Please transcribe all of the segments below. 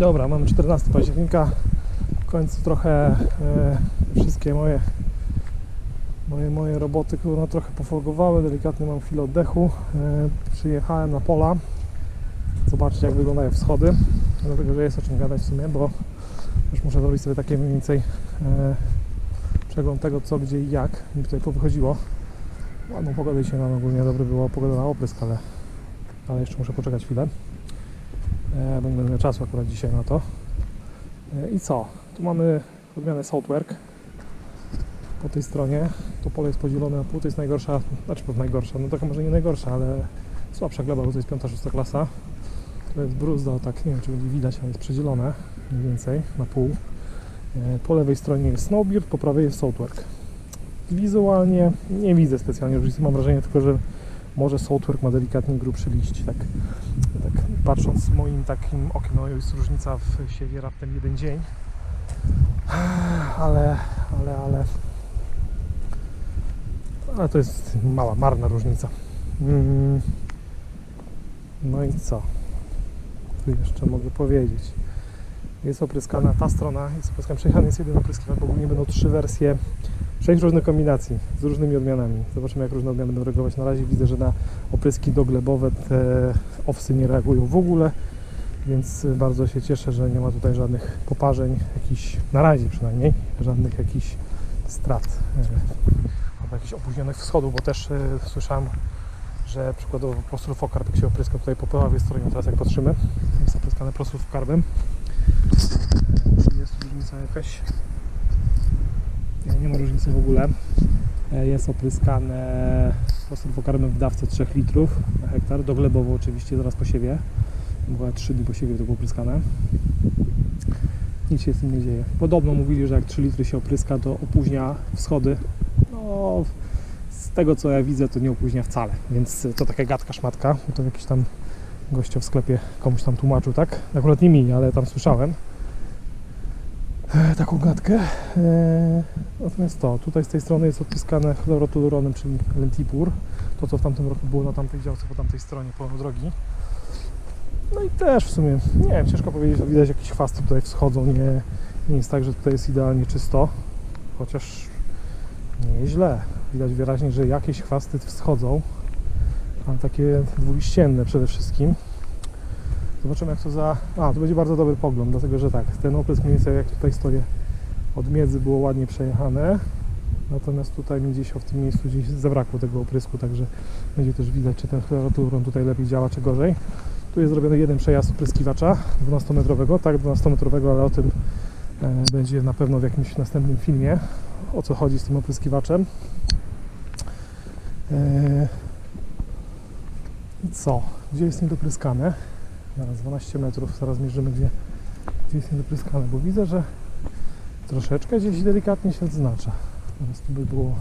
Dobra, mamy 14 października. W końcu trochę e, wszystkie moje moje, moje roboty kurwa, trochę pofolgowały, delikatnie mam chwilę oddechu. E, przyjechałem na pola zobaczyć jak wyglądają wschody, dlatego że jest o czym gadać w sumie, bo już muszę zrobić sobie takie mniej więcej e, przegląd tego co, gdzie i jak mi tutaj powychodziło. Ładną pogodę dzisiaj mam ogólnie, dobry było pogoda na oprysk, ale, ale jeszcze muszę poczekać chwilę. E, bo nie będę czasu akurat dzisiaj na to. E, I co? Tu mamy odmianę Southwork po tej stronie. To pole jest podzielone na pół, to jest najgorsza, znaczy najgorsza, no taka może nie najgorsza, ale słabsza gleba, bo to jest piąta, szósta klasa. To jest bruzda, tak nie wiem czy będzie widać, ale jest przedzielone mniej więcej na pół. E, Po lewej stronie jest Snowbeard, po prawej jest Southwork. Wizualnie nie widzę specjalnie różnicy, mam wrażenie tylko, że może Southwork ma delikatnie grubszy liść, tak, tak patrząc moim takim okiem, no jest różnica w siewie raptem jeden dzień, ale, ale, ale ale to jest mała, marna różnica. Mm. No i co? Tu jeszcze mogę powiedzieć. Jest opryskana ta strona, jest opryskana, przejechany jest jeden opryskiwacz, bo ogólnie będą trzy wersje, sześć różnych kombinacji z różnymi odmianami. Zobaczymy jak różne odmiany będą reagować. Na razie widzę, że na opryski doglebowe te owsy nie reagują w ogóle, więc bardzo się cieszę, że nie ma tutaj żadnych poparzeń, jakichś, na razie przynajmniej, żadnych jakichś strat e, albo jakichś opóźnionych wschodów, bo też e, słyszałem, że przykładowo prosulfokarb jak się opryska tutaj po prawej stronie, teraz jak patrzymy, jest opryskane prosulfokarbem. Jest różnica jakaś? Nie, nie ma różnicy w ogóle. E, Jest opryskane prosulfokarbem w dawce 3 litrów na hektar, doglebowo oczywiście zaraz po siewie. Była 3 dni po siewie to było opryskane. Nic się z tym nie dzieje. Podobno mówili, że jak 3 litry się opryska, to opóźnia wschody. No, z tego co ja widzę, to nie opóźnia wcale, więc to taka gadka szmatka, to jakiś tam gościa w sklepie komuś tam tłumaczył, tak? Akurat nie mi, ale tam słyszałem taką gadkę. E, natomiast to, tutaj z tej strony jest odpiskane chlorotuluronem, czyli lentipur, to co w tamtym roku było na tamtej działce, po tamtej stronie po drogi. No i też w sumie, nie wiem, ciężko powiedzieć, widać jakieś chwasty tutaj wschodzą, nie, nie jest tak, że tutaj jest idealnie czysto, chociaż nie jest źle. Widać wyraźnie, że jakieś chwasty wschodzą, ale takie dwuliścienne przede wszystkim. Zobaczymy jak to za... A, to będzie bardzo dobry pogląd, dlatego że tak, ten oprysk mniej więcej jak tutaj stoję od miedzy było ładnie przejechane, natomiast tutaj mi gdzieś w tym miejscu gdzieś zabrakło tego oprysku, także będzie też widać, czy ten chloroturon tutaj lepiej działa, czy gorzej. Tu jest zrobiony jeden przejazd opryskiwacza 12-metrowego, tak 12-metrowego, ale o tym e, będzie na pewno w jakimś następnym filmie, o co chodzi z tym opryskiwaczem. E, co? Gdzie jest niedopryskane? Zaraz 12 metrów, zaraz mierzymy gdzie, gdzie jest niedopryskane, bo widzę, że troszeczkę gdzieś delikatnie się odznacza. Teraz tu by było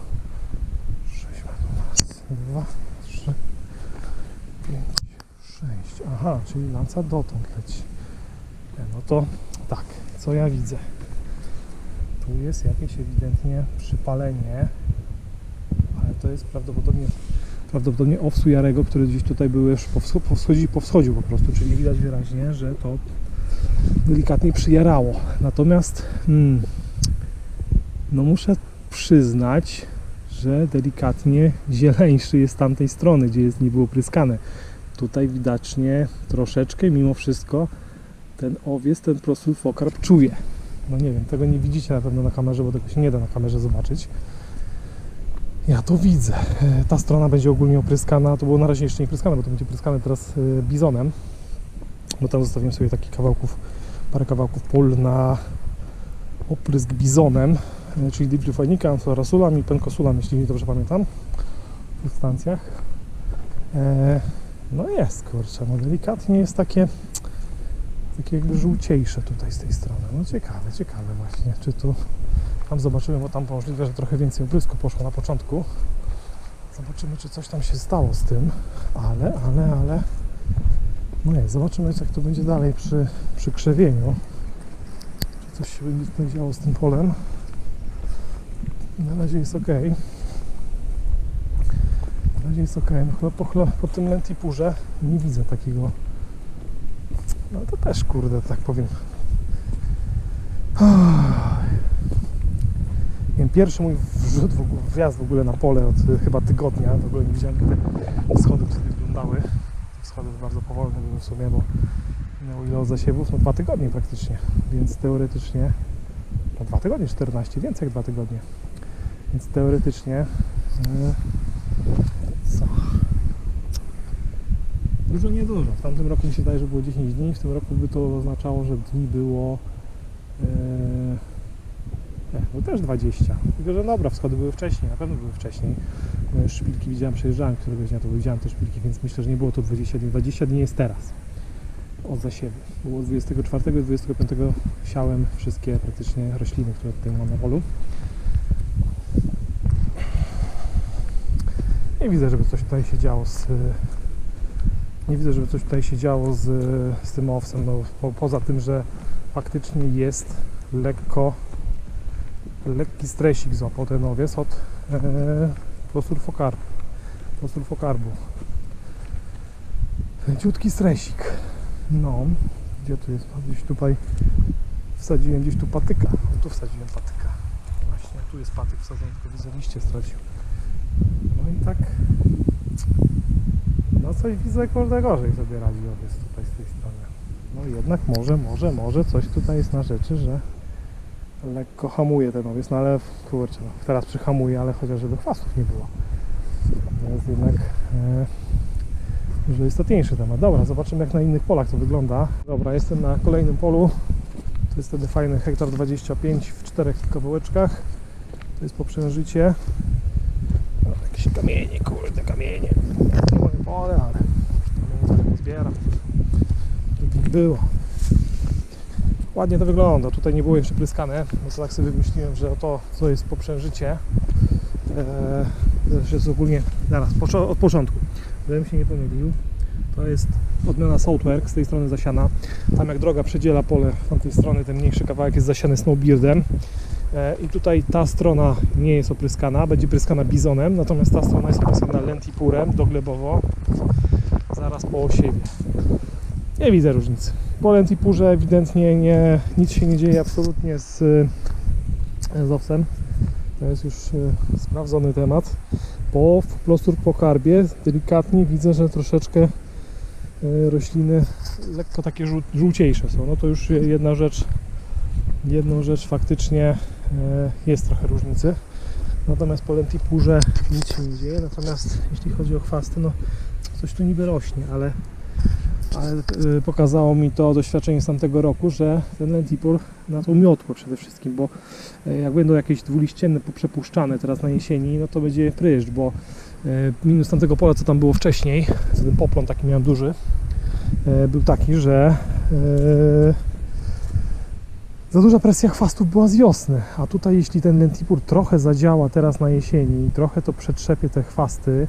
6 metrów. Raz, dwa, trzy, pięć, sześć. Aha, czyli lanca dotąd leci. No to tak, co ja widzę? Tu jest jakieś ewidentnie przypalenie, ale to jest prawdopodobnie prawdopodobnie owsu Jarego, który gdzieś tutaj był już powscho- powschodzi, powschodził po prostu, czyli widać wyraźnie, że to delikatnie przyjarało. Natomiast hmm, no muszę przyznać, że delikatnie zieleńszy jest z tamtej strony, gdzie jest nie było pryskane. Tutaj widocznie troszeczkę mimo wszystko ten owiec, ten prosulfokarb czuje. No nie wiem, tego nie widzicie na pewno na kamerze, bo tego się nie da na kamerze zobaczyć. Ja to widzę. E, Ta strona będzie ogólnie opryskana, to było na razie jeszcze nie pryskane, bo to będzie pryskane teraz e, bizonem. Bo tam zostawiłem sobie takich kawałków, parę kawałków pól na oprysk bizonem, e, czyli dipryfajnika, anflorasulam i penkosulam, jeśli dobrze pamiętam, w tych stancjach. E, No jest, kurczę, no delikatnie jest takie takie żółciejsze tutaj z tej strony. No ciekawe, ciekawe właśnie, czy tu tam zobaczymy, bo tam możliwe, że trochę więcej oprysku poszło na początku. Zobaczymy, czy coś tam się stało z tym, ale, ale, ale no nie, zobaczymy, jak to będzie dalej przy, przy krzewieniu. Czy coś się będzie działo z tym polem. Na razie jest ok. Na razie jest ok. No chyba po, po tym lentipurze nie widzę takiego No to też kurde, tak powiem. Pierwszy mój wrzut, w ogóle, wjazd w ogóle na pole od y, chyba tygodnia, w ogóle nie widziałem jak te schody wtedy wyglądały. Schody bardzo powolne były w sumie, bo miało ile od zasiewów? No dwa tygodnie praktycznie, więc teoretycznie no dwa tygodnie, 14, więcej jak dwa tygodnie. Więc teoretycznie y, co? Dużo nie dużo. W tamtym roku mi się wydaje, że było 10 dni, w tym roku by to oznaczało, że dni było e, nie, no też 20. Tylko, że dobra, wschody były wcześniej, na pewno były wcześniej. No szpilki widziałem, przejeżdżałem któregoś dnia, to widziałem te szpilki, więc myślę, że nie było to 20 dni. 20 dni jest teraz od zasiewu. Było 24 i 25 siałem wszystkie praktycznie rośliny, które tutaj mam na polu. Nie widzę, żeby coś tutaj się działo z nie widzę, żeby coś tutaj się działo z, z tym owsem, no, po, poza tym, że faktycznie jest lekko lekki stresik złapał ten owiec od e, prosurfokarbu prosurfokarbu leciutki stresik. No, gdzie tu jest, gdzieś tutaj wsadziłem gdzieś tu patyka, o, tu wsadziłem patyka. Właśnie, tu jest patyk wsadzony, tylko widzę liście stracił. No i tak no coś widzę, kurde, gorzej sobie radzi owiec tutaj z tej strony. No jednak może, może, może coś tutaj jest na rzeczy, że lekko hamuje ten owiec, no ale kurczę, no, teraz przyhamuje, ale chociaż żeby chwastów nie było. To jest jednak e, dużo istotniejszy temat. Dobra, zobaczymy jak na innych polach to wygląda. Dobra, jestem na kolejnym polu. To jest wtedy fajny hektar 25 w czterech kawałeczkach. To jest poprzężycie. No, jakieś kamienie, kurde, kamienie. Nie moje pole, ale zbieram. Żeby było. Ładnie to wygląda. Tutaj nie było jeszcze pryskane, bo to tak sobie wymyśliłem, że to, co jest poprzężycie, e, to jest ogólnie, zaraz, od początku, żebym się nie pomylił, to jest odmiana Southwork, z tej strony zasiana. Tam jak droga przedziela pole z tamtej strony, ten mniejszy kawałek jest zasiany Snowbeardem. E, I tutaj ta strona nie jest opryskana, będzie pryskana bizonem, natomiast ta strona jest opryskana lentipurem doglebowo, zaraz po osiewie. Nie widzę różnicy. Po lentipurze ewidentnie nie, nic się nie dzieje absolutnie z, z owsem. To jest już e, sprawdzony temat. Po plostur po karbie delikatnie widzę, że troszeczkę e, rośliny lekko takie żół, żółciejsze są. No to już jedna rzecz, jedną rzecz faktycznie e, jest trochę różnicy. Natomiast po lentipurze nic się nie dzieje. Natomiast jeśli chodzi o chwasty, no coś tu niby rośnie, ale, ale y, pokazało mi to doświadczenie z tamtego roku, że ten lentipur na to miotło przede wszystkim, bo y, jak będą jakieś dwuliścienne przepuszczane teraz na jesieni, no to będzie pryszcz, bo y, minus tamtego pola, co tam było wcześniej, co ten poplon taki miałem duży, był taki, że za duża presja chwastów była z wiosny, a tutaj jeśli ten lentipur trochę zadziała teraz na jesieni trochę to przetrzepie te chwasty,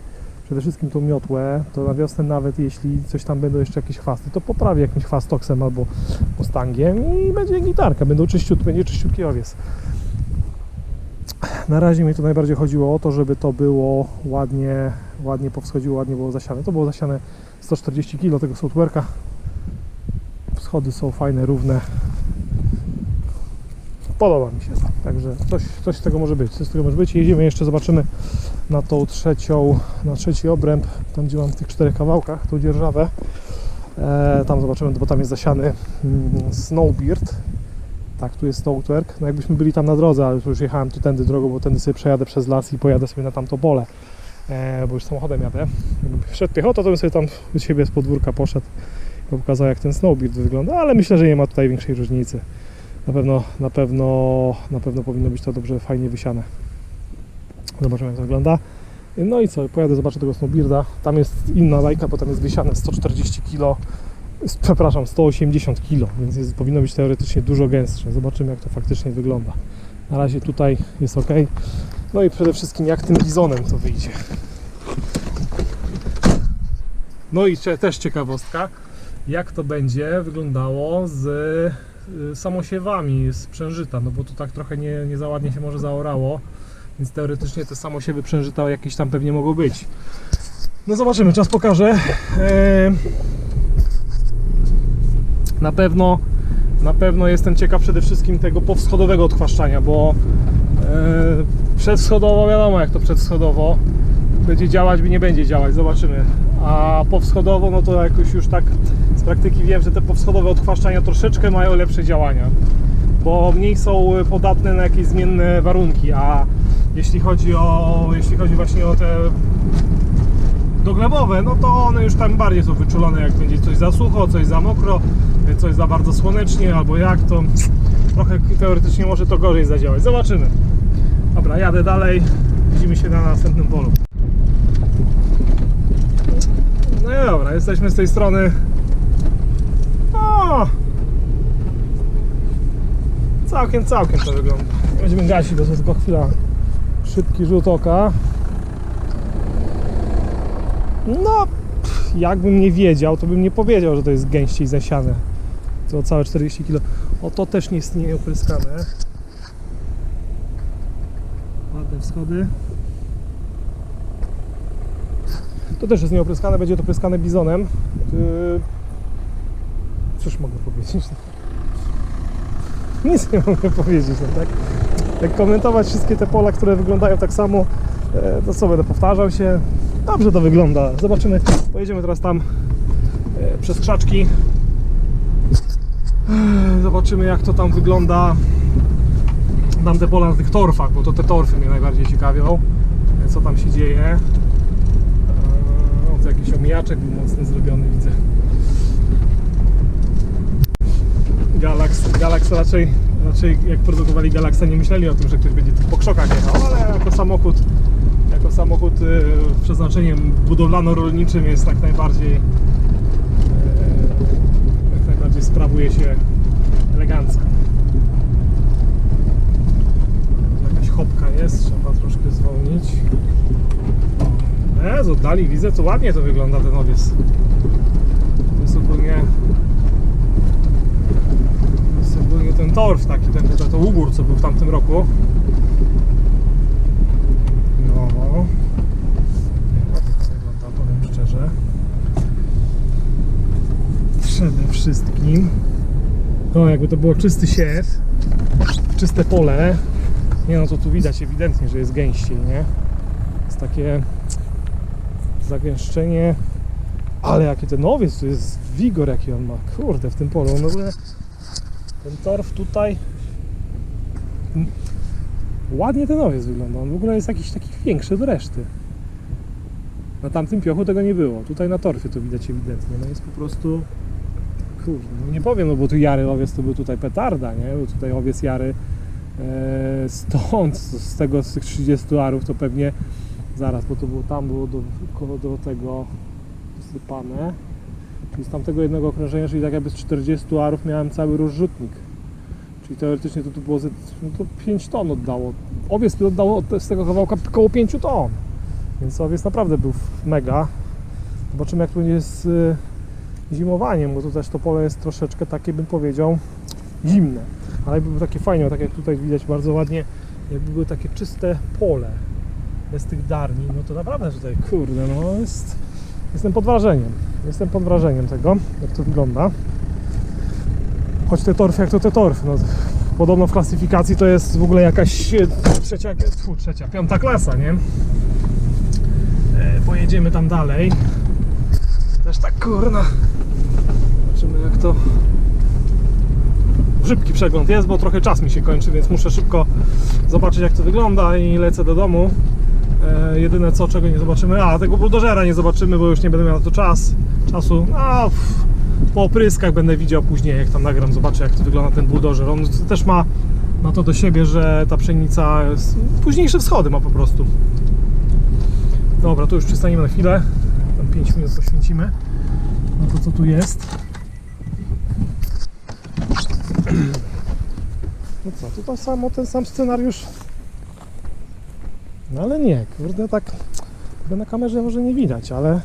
przede wszystkim tą miotłę, to na wiosnę nawet jeśli coś tam będą jeszcze jakieś chwasty, to poprawi jakimś chwastoksem albo mustangiem i będzie gitarka, będą czyściut, będzie czyściutki owiec. Na razie mi to najbardziej chodziło o to, żeby to było ładnie, ładnie powschodziło, ładnie było zasiane. To było zasiane 140 kg tego software'ka. Schody są fajne, równe. Podoba mi się. Także coś, coś z tego może być. Coś z tego może być. Jedziemy jeszcze, zobaczymy na tą trzecią, na trzeci obręb, tam gdzie mam w tych czterech kawałkach, tą dzierżawę. E, tam zobaczymy, bo tam jest zasiany mm, Snowbeard. Tak, tu jest Snowtwerk. No jakbyśmy byli tam na drodze, ale już jechałem tu tędy drogą, bo tędy sobie przejadę przez las i pojadę sobie na tamto pole, e, bo już samochodem jadę. Jakbym wszedł piechotą, to bym sobie tam u siebie z podwórka poszedł i pokazał jak ten Snowbeard wygląda, ale myślę, że nie ma tutaj większej różnicy. Na pewno, na pewno, na pewno powinno być to dobrze, fajnie wysiane. Zobaczymy jak to wygląda. No i co, pojadę zobaczę tego Snowbearda. Tam jest inna bajka, bo tam jest wysiane 140 kg, przepraszam, 180 kg, więc jest, powinno być teoretycznie dużo gęstsze. Zobaczymy jak to faktycznie wygląda. Na razie tutaj jest ok. No i przede wszystkim jak tym bizonem to wyjdzie. No i też ciekawostka, jak to będzie wyglądało z samosiewami z przężyta, no bo to tak trochę nie, nie za ładnie się może zaorało, więc teoretycznie te samosiewy przężyta jakieś tam pewnie mogą być. No zobaczymy, czas pokaże. E, Na pewno, na pewno jestem ciekaw przede wszystkim tego powschodowego odchwaszczania, bo e, przedwschodowo wiadomo jak to przedwschodowo będzie działać, nie będzie działać, zobaczymy. A powschodowo, no to jakoś już tak z praktyki wiem, że te powschodowe odchwaszczania troszeczkę mają lepsze działania, bo mniej są podatne na jakieś zmienne warunki, a jeśli chodzi o, jeśli chodzi właśnie o te doglebowe, no to one już tam bardziej są wyczulone, jak będzie coś za sucho, coś za mokro, coś za bardzo słonecznie, albo jak to trochę teoretycznie może to gorzej zadziałać. Zobaczymy. Dobra, jadę dalej. Widzimy się na następnym polu. No i dobra, jesteśmy z tej strony. O! Całkiem, całkiem to wygląda. Będziemy gasić, bo to tylko chwila. Szybki rzut oka. No, pff, jakbym nie wiedział, to bym nie powiedział, że to jest gęściej zasiane. To całe 40 kg. O, to też nie jest nieopryskane. Ładne wschody. To też jest nieopryskane, będzie to pryskane bizonem. Yy... Cóż mogę powiedzieć? Nic nie mogę powiedzieć, no tak? Jak komentować wszystkie te pola, które wyglądają tak samo, e, to co będę powtarzał się. Dobrze to wygląda. Zobaczymy. Pojedziemy teraz tam e, przez krzaczki. Zobaczymy jak to tam wygląda. Tam te pola na tych torfach, bo to te torfy mnie najbardziej ciekawią. E, Co tam się dzieje. Jakiś omijaczek był mocno zrobiony, widzę. Galax, Galax raczej, raczej jak produkowali Galaxa nie myśleli o tym, że ktoś będzie tu po krzokach jechał, ale jako samochód jako samochód y, przeznaczeniem budowlano-rolniczym jest jak najbardziej y, jak najbardziej sprawuje się elegancko. Jakaś chopka jest, trzeba troszkę zwolnić. E, z oddali widzę, to ładnie to wygląda ten owiec. To jest ogólnie to jest ogólnie ten torf taki, ten, ten, ten ugór, co był w tamtym roku. No. Ładnie to wygląda, powiem szczerze. Przede wszystkim. No, jakby to było czysty siew, czyste pole. Nie no, to tu widać ewidentnie, że jest gęściej, nie? Jest takie zagęszczenie. Ale jaki ten owiec, to jest wigor jaki on ma. Kurde, w tym polu. Ogóle ten torf tutaj ładnie ten owiec wygląda. On w ogóle jest jakiś taki większy od reszty. Na tamtym piochu tego nie było. Tutaj na torfie to widać ewidentnie. No jest po prostu. Kurde, no nie powiem, no bo tu Jary owiec to był tutaj petarda, nie? Bo tutaj owiec Jary e, stąd, z tego, z tych 30 arów to pewnie zaraz, bo to było tam było do, do tego dosypane. Czyli z tamtego jednego okrążenia, czyli tak jakby z 40 arów miałem cały rozrzutnik. Czyli teoretycznie to tu było ze, no to 5 ton oddało. Owiec tu oddało od- z tego kawałka około 5 ton. Więc owiec naprawdę był mega. Zobaczymy jak to będzie z y, zimowaniem, bo tu też to pole jest troszeczkę takie bym powiedział zimne. Ale jakby było takie fajnie, tak jak tutaj widać bardzo ładnie, jakby były takie czyste pole bez tych darni, no to naprawdę tutaj kurde, no jest jestem pod wrażeniem. Jestem pod wrażeniem tego, jak to wygląda. Choć te torfy, jak to te torfy. No, podobno w klasyfikacji to jest w ogóle jakaś trzecia, tfu, trzecia, piąta klasa, nie? E, pojedziemy tam dalej. Też tak kurna. Zobaczymy jak to. Szybki przegląd jest, bo trochę czas mi się kończy, więc muszę szybko zobaczyć jak to wygląda i lecę do domu. E, jedyne co, czego nie zobaczymy, a tego buldożera nie zobaczymy, bo już nie będę miał na to czas, czasu. A, po opryskach będę widział później, jak tam nagram, zobaczę jak to wygląda ten buldożer. On też ma, ma to do siebie, że ta pszenica późniejsze wschody ma po prostu. Dobra, to już przystaniemy na chwilę. Tam 5 minut poświęcimy na to, co tu jest. No co, to samo, ten sam scenariusz no ale nie, kurde, tak na kamerze może nie widać, ale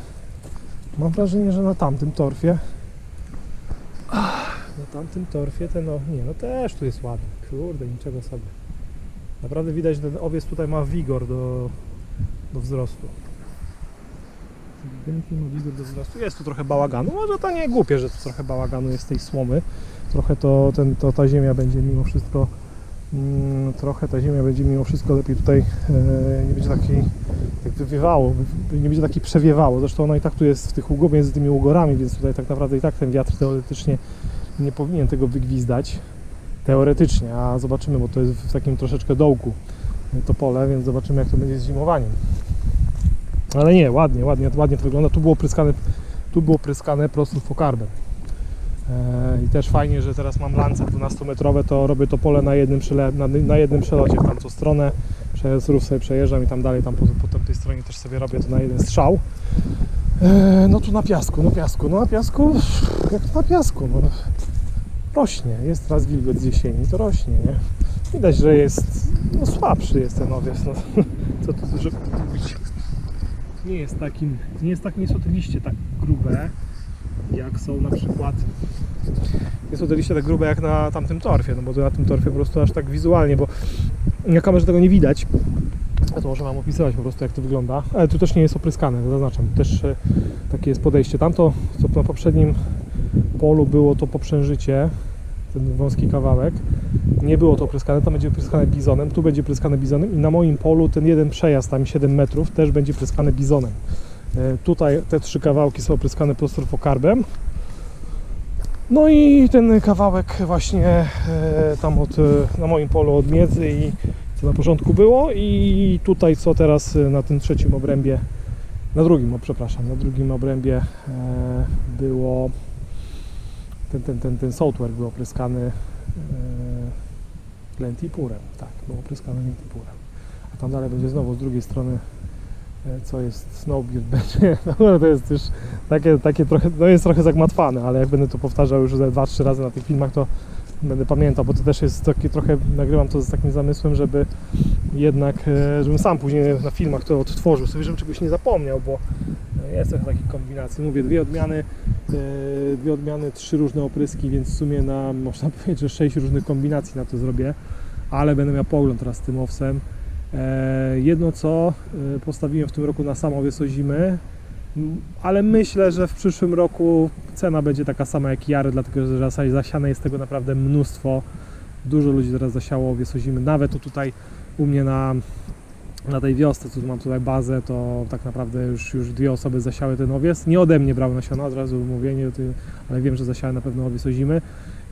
mam wrażenie, że na tamtym torfie na tamtym torfie ten, no nie, no też tu jest ładny, kurde, niczego sobie. Naprawdę widać, że ten owiec tutaj ma wigor do, do wzrostu. ewidentnie ma widzę do wzrostu. Jest tu trochę bałaganu, może to nie głupie, że tu trochę bałaganu jest tej słomy. Trochę to, ten, to ta ziemia będzie mimo wszystko trochę ta ziemia będzie mimo wszystko lepiej tutaj e, nie będzie takiej jak wywiewało, wy- nie będzie takiej przewiewało. Zresztą ona i tak tu jest w tych ugorach między tymi ugorami, więc tutaj tak naprawdę i tak ten wiatr teoretycznie nie powinien tego wygwizdać. Teoretycznie, a zobaczymy, bo to jest w takim troszeczkę dołku e, to pole, więc zobaczymy jak to będzie z zimowaniem. Ale nie, ładnie, ładnie, ładnie to wygląda. Tu było pryskane, tu było pryskane prostrufokarbem. E, I też fajnie, że teraz mam lance 12-metrowe, to robię to pole na jednym, na, jednym przelocie w tamtą stronę. Przez rów sobie przejeżdżam i tam dalej, tam po, po tamtej stronie też sobie robię to na jeden strzał. E, no tu na piasku, na piasku, no na piasku, jak to na piasku, no. Rośnie, jest teraz wilgoć z jesieni, to rośnie, nie? Widać, że jest, no słabszy jest ten owiec, no. Co tu dużo mówić. Nie jest takim, nie jest tak, nie liście tak grube, jak są na przykład nie są te liście tak grube jak na tamtym torfie, no bo to na tym torfie po prostu aż tak wizualnie, bo na kamerze tego nie widać. Ja to może Wam opisywać po prostu jak to wygląda, ale tu też nie jest opryskane, zaznaczam, też e, takie jest podejście. Tamto, co na poprzednim polu było to poprzężycie, ten wąski kawałek, nie było to opryskane, tam będzie opryskane bizonem, tu będzie pryskane bizonem i na moim polu ten jeden przejazd, tam 7 metrów, też będzie pryskany bizonem. E, Tutaj te trzy kawałki są opryskane prostrofokarbem. No i ten kawałek właśnie e, tam od, e, na moim polu od miedzy i co na początku było i tutaj co teraz na tym trzecim obrębie, na drugim, przepraszam, na drugim obrębie było ten, ten, ten, ten software był opryskany lentipurem, tak, był opryskany lentipurem. A tam dalej będzie znowu z drugiej strony co jest Snowbeard będzie, no to jest już takie, takie trochę, no jest trochę zagmatwane, ale jak będę to powtarzał już ze 2-3 razy na tych filmach, to będę pamiętał, bo to też jest taki trochę, nagrywam to z takim zamysłem, żeby jednak, e, żebym sam później na filmach to odtworzył sobie, żebym czegoś nie zapomniał, bo e, jest trochę takich kombinacji. Mówię, dwie odmiany, e, dwie odmiany, trzy różne opryski, więc w sumie na, można powiedzieć, że sześć różnych kombinacji na to zrobię, ale będę miał pogląd teraz z tym owsem. E, Jedno co, e, postawiłem w tym roku na samą wiesozimę, m, ale myślę, że w przyszłym roku cena będzie taka sama jak Jary, dlatego że zasiane jest tego naprawdę mnóstwo. Dużo ludzi teraz zasiało wiesozimy, nawet tu tutaj u mnie na, na tej wiosce, co tu mam tutaj bazę, to tak naprawdę już, już dwie osoby zasiały ten owiec. Nie ode mnie brały nasiona, od razu mówię, nie, ale wiem, że zasiały na pewno owiec ozimy.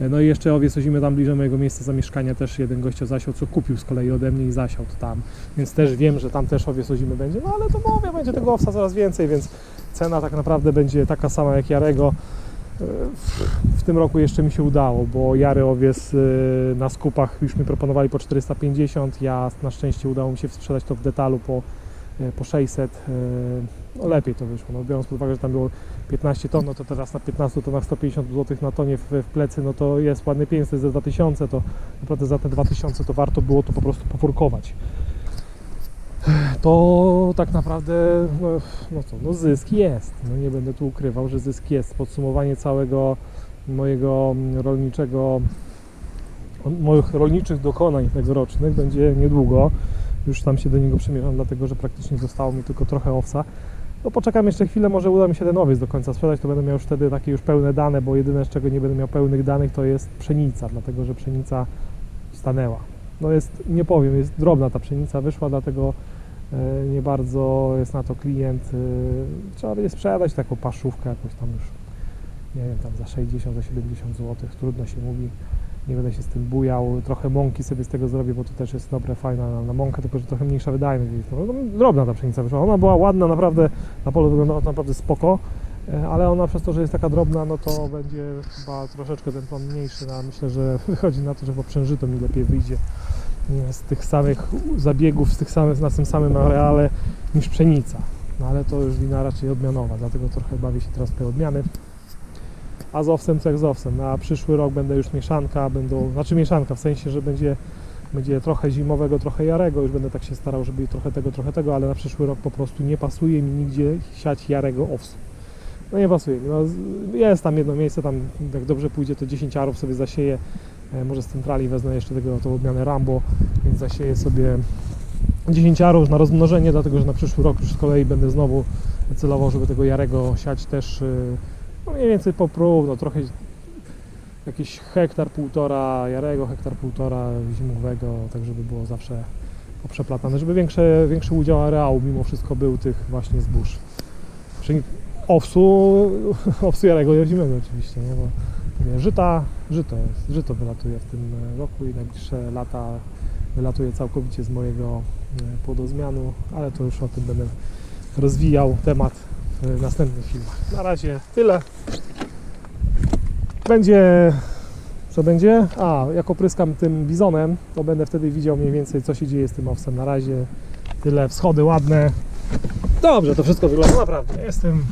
E, No i jeszcze owiec ozimy tam bliżej mojego miejsca zamieszkania też jeden gościa zasiał, co kupił z kolei ode mnie i zasiał to tam. Więc też wiem, że tam też owiec ozimy będzie, no ale to mówię, będzie tego owsa coraz więcej, więc cena tak naprawdę będzie taka sama jak Jarego. W tym roku jeszcze mi się udało, bo Jary owiec e, na skupach już mi proponowali po 450, ja na szczęście udało mi się sprzedać to w detalu po, e, po 600. e, No lepiej to wyszło, no biorąc pod uwagę, że tam było 15 ton, no to teraz na 15 tonach 150 zł na tonie w, w plecy, no to jest ładny pieniądz, to jest za 2000, to naprawdę za te 2000 to warto było to po prostu pofurkować. To tak naprawdę, no, no co, no zysk jest, no nie będę tu ukrywał, że zysk jest. Podsumowanie całego mojego rolniczego, moich rolniczych dokonań tegorocznych będzie niedługo. Już tam się do niego przymierzam, dlatego że praktycznie zostało mi tylko trochę owsa. No poczekam jeszcze chwilę, może uda mi się ten owiec do końca sprzedać, to będę miał już wtedy takie już pełne dane, bo jedyne z czego nie będę miał pełnych danych to jest pszenica, dlatego że pszenica stanęła. No jest, nie powiem, jest drobna ta pszenica, wyszła, dlatego nie bardzo jest na to klient. e, Trzeba będzie sprzedać taką paszówkę jakąś tam już, nie wiem, tam za 60, za 70 zł, trudno się mówi. Nie będę się z tym bujał, trochę mąki sobie z tego zrobię, bo to też jest dobre, fajna na, na mąkę, tylko że trochę mniejsza wydajność. No, no, drobna ta pszenica wyszła, ona była ładna, naprawdę, na polu wyglądała naprawdę spoko, e, ale ona przez to, że jest taka drobna, no to będzie chyba troszeczkę ten plon mniejszy, no, myślę, że wychodzi na to, że poprzężyto mi lepiej wyjdzie e, z tych samych zabiegów, z tych samych, na tym samym areale niż pszenica. No ale to już wina raczej odmianowa, dlatego trochę bawię się teraz te odmiany. A z owsem co jak z owsem. Na przyszły rok będę już mieszanka, będą, znaczy mieszanka w sensie, że będzie, będzie trochę zimowego, trochę jarego. Już będę tak się starał, żeby trochę tego, trochę tego, ale na przyszły rok po prostu nie pasuje mi nigdzie siać jarego owsu. No nie pasuje mi. No, jest tam jedno miejsce, tam jak dobrze pójdzie, to 10 arów sobie zasieję. E, Może z centrali wezmę jeszcze tego, tą odmianę Rambo, więc zasieję sobie 10 arów na rozmnożenie, dlatego że na przyszły rok już z kolei będę znowu celowo, żeby tego jarego siać też y, no mniej więcej po próbno, trochę jakiś hektar, półtora jarego, hektar, półtora zimowego, tak żeby było zawsze poprzeplatane, żeby większy, większy udział areału mimo wszystko był tych właśnie zbóż. Owsu, owsu jarego zimowego oczywiście, nie? bo żyta, żyto jest, żyto wylatuje w tym roku i najbliższe lata wylatuje całkowicie z mojego e, płodozmianu, ale to już o tym będę rozwijał temat w następnych filmach. Na razie tyle. Będzie. Co będzie? A, jak opryskam tym bizonem, to będę wtedy widział mniej więcej, co się dzieje z tym owsem. Na razie tyle, wschody ładne. Dobrze, to wszystko wygląda naprawdę. Jestem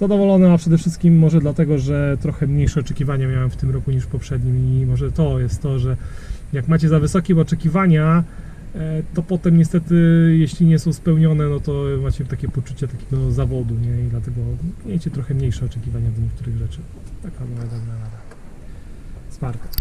zadowolony, a przede wszystkim może dlatego, że trochę mniejsze oczekiwania miałem w tym roku niż w poprzednim i może to jest to, że jak macie za wysokie oczekiwania, e, to potem niestety, jeśli nie są spełnione, no to macie takie poczucie takiego zawodu, nie? I dlatego miejcie trochę mniejsze oczekiwania do niektórych rzeczy. Taka moja dobra rada. Smarka.